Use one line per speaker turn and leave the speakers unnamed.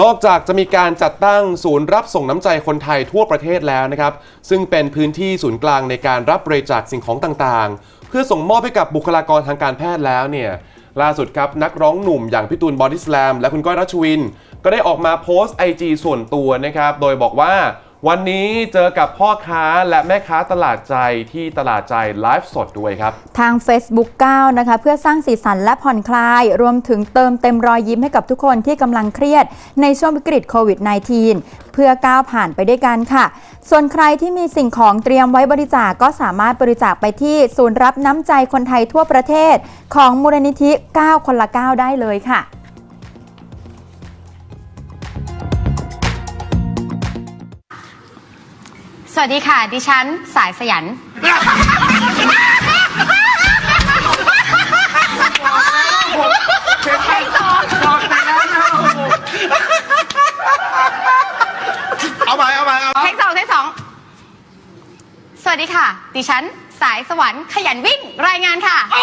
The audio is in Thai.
นอกจากจะมีการจัดตั้งศูนย์รับส่งน้ำใจคนไทยทั่วประเทศแล้วนะครับ ซึ่งเป็นพื้นที่ศูนย์กลางในการรับบริจาคสิ่งของต่างๆ เพื่อส่งมอบให้กับบุคลากรทางการแพทย์แล้วเนี่ยล่าสุดครับนักร้องหนุ่มอย่างพี่ตูนบอดี้สแลมและคุณก้อยรัชวิน ก็ได้ออกมาโพสต์ IG ส่วนตัวนะครับ โดยบอกว่า วันนี้เจอกับพ่อค้าและแม่ค้าตลาดใจที่ตลาดใจไลฟ์สดด้วยครับ
ทาง Facebook 9 นะคะ เพื่อสร้างสีสันและผ่อนคลาย รวมถึงเติมเต็มรอยยิ้มให้กับทุกคนที่กำลังเครียดในช่วงวิกฤตโควิด -19 เพื่อก้าวผ่านไปด้วยกันค่ะ ส่วนใครที่มีสิ่งของเตรียมไว้บริจาคก็สามารถบริจาคไปที่ศูนย์รับน้ำใจคนไทยทั่วประเทศ ของมูลนิธิ 9 คนละ 9 ได้เลยค่ะ
วัสดีค่ะ ดิฉันสายสยัน
เอาใหม่เอาใหม่เอา
เทคสองเทคสองสวัสดีค่ะ ดิฉันสายสวรรค์ขยันวิ่งรายงานค่ะ
เอ